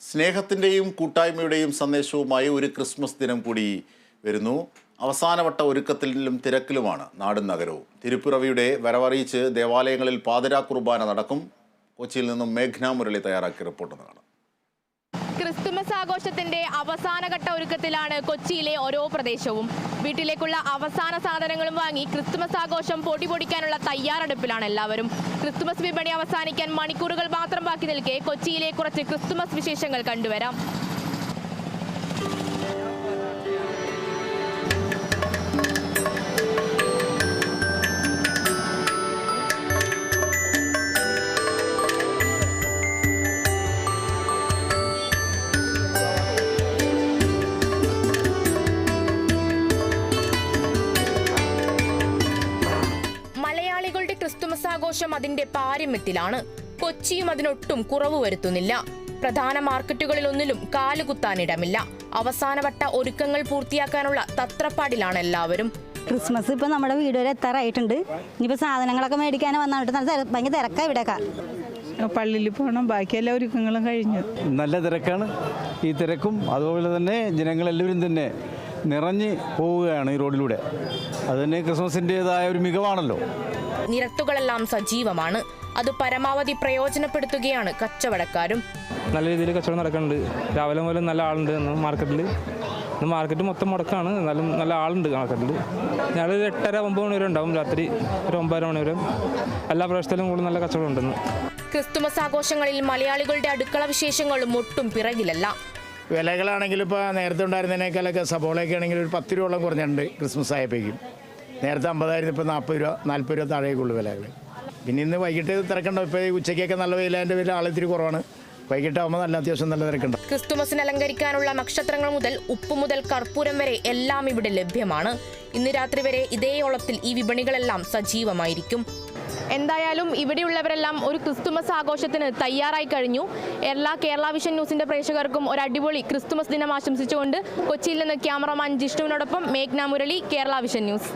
സ്നേഹത്തിന്റെയും കൂട്ടായ്മയുടെയും സന്ദേശവുമായി ഒരു ക്രിസ്മസ് ദിനം കൂടി വരുന്നു. അവസാനവട്ട ഒരുക്കത്തിലും തിരക്കിലുമാണ് നാടും നഗരവും. തിരുപ്പിറവിയുടെ വരവറിയിച്ച് ദേവാലയങ്ങളിൽ പാതിരാ കുർബാന നടക്കും. കൊച്ചിയിൽ നിന്നും മേഘ്ന മുരളി തയ്യാറാക്കിയ റിപ്പോർട്ട് കാണാം. ക്രിസ്തുമസ് ആഘോഷത്തിന്റെ അവസാനഘട്ട ഒരുക്കത്തിലാണ് കൊച്ചിയിലെ ഓരോ പ്രദേശവും. വീട്ടിലേക്കുള്ള അവസാന സാധനങ്ങളും വാങ്ങി ക്രിസ്തുമസ് ആഘോഷം പൊടി പൊടിക്കാനുള്ള തയ്യാറെടുപ്പിലാണ് എല്ലാവരും. ക്രിസ്തുമസ് വിപണി അവസാനിക്കാൻ മണിക്കൂറുകൾ മാത്രം ബാക്കി നിൽക്കെ കൊച്ചിയിലെ കുറച്ച് ക്രിസ്തുമസ് വിശേഷങ്ങൾ കണ്ടുവരാം. ആഘോഷം അതിന്റെ പാരമ്യത്തിലാണ്. കൊച്ചിയും അതിനൊട്ടും കുറവ് വരുത്തുന്നില്ല. പ്രധാന മാർക്കറ്റുകളിലൊന്നിലും കാലുകുത്താനിടമില്ല അവസാനവട്ട ഒരുക്കങ്ങൾ പൂർത്തിയാക്കാനുള്ള തത്രപ്പാടിലാണ് എല്ലാവരും. ക്രിസ്മസ് ഇപ്പം നമ്മുടെ വീട് വരെ എത്താറായിട്ടുണ്ട് ഇനിയിപ്പോൾ സാധനങ്ങളൊക്കെ മേടിക്കാൻ വന്നിട്ട് നല്ല ഭയങ്കര തിരക്കാണ് ഇവിടെയൊക്കെ. പള്ളിയിൽ പോകണം ബാക്കി എല്ലാ ഒരുക്കങ്ങളും കഴിഞ്ഞു. നല്ല തിരക്കാണ്. ഈ തിരക്കും അതുപോലെ തന്നെ ജനങ്ങളെല്ലാവരും തന്നെ നിറഞ്ഞ് പോവുകയാണ് ഈ റോഡിലൂടെ. അത് തന്നെ ക്രിസ്മസിന്റെതായ ഒരു മികവാണല്ലോ. നിരത്തുകളെല്ലാം സജീവമാണ്. അത് പരമാവധി പ്രയോജനപ്പെടുത്തുകയാണ് കച്ചവടക്കാരും. നല്ല രീതിയിൽ കച്ചവടം നടക്കുന്നുണ്ട്. രാവിലെ മുതൽ നല്ല ആളുണ്ട് മാർക്കറ്റിൽ ഇന്ന് മാർക്കറ്റ് മൊത്തം മുടക്കാണ്. എന്നാലും നല്ല ആളുണ്ട് മാർക്കറ്റിൽ ഞങ്ങൾ ഒരു എട്ടര ഒമ്പത് മണി വരെ ഉണ്ടാവും രാത്രി. ഒരു ഒമ്പതര മണി വരെ. എല്ലാ പ്രദേശത്തിലും കൂടുതൽ നല്ല കച്ചവടം ഉണ്ടെന്ന്. ക്രിസ്തുമസ് ആഘോഷങ്ങളിൽ മലയാളികളുടെ അടുക്കള വിശേഷങ്ങളും ഒട്ടും പിറകിലല്ല. വിലകളാണെങ്കിലും ഇപ്പോൾ നേരത്തെ ഉണ്ടായിരുന്നതിനേക്കാളൊക്കെ സബോളയൊക്കെ ആണെങ്കിൽ ഒരു പത്ത് രൂപയോളം കുറഞ്ഞിട്ടുണ്ട് ക്രിസ്മസ് ആയപ്പോഴേക്കും. നേരത്തെ അമ്പതായിരുന്നു ഇപ്പോൾ നാൽപ്പത് രൂപ നാൽപ്പത് രൂപ താഴേക്കുള്ളൂ വിലകൾ പിന്നെ ഇന്ന് വൈകിട്ട് തിരക്കണ്ട ഇപ്പോൾ ഉച്ചയ്ക്കൊക്കെ നല്ല വെയിലാന്റെ വില ആളിത്തിരി കുറവാണ്. വൈകിട്ടാകുമ്പോൾ നല്ല അത്യാവശ്യം നല്ല തിരക്കുണ്ട്. ക്രിസ്തുമസിന് അലങ്കരിക്കാനുള്ള നക്ഷത്രങ്ങൾ മുതൽ ഉപ്പ് മുതൽ കർപ്പൂരം വരെ എല്ലാം ഇവിടെ ലഭ്യമാണ്. ഇന്ന് രാത്രി വരെ ഇതേ ഓളത്തിൽ ഈ വിപണികളെല്ലാം സജീവമായിരിക്കും. എന്തായാലും ഇവിടെയുള്ളവരെല്ലാം ഒരു ക്രിസ്തുമസ് ആഘോഷത്തിന് തയ്യാറായി കഴിഞ്ഞു. എല്ലാ കേരള വിഷൻ ന്യൂസിന്റെ പ്രേക്ഷകർക്കും ഒരു അടിപൊളി ക്രിസ്തുമസ് ദിനം ആശംസിച്ചുകൊണ്ട് കൊച്ചിയിൽ നിന്ന് ക്യാമറമാൻ ജിഷ്ണുവിനോടൊപ്പം മേഘ്ന മുരളി കേരള വിഷൻ ന്യൂസ്.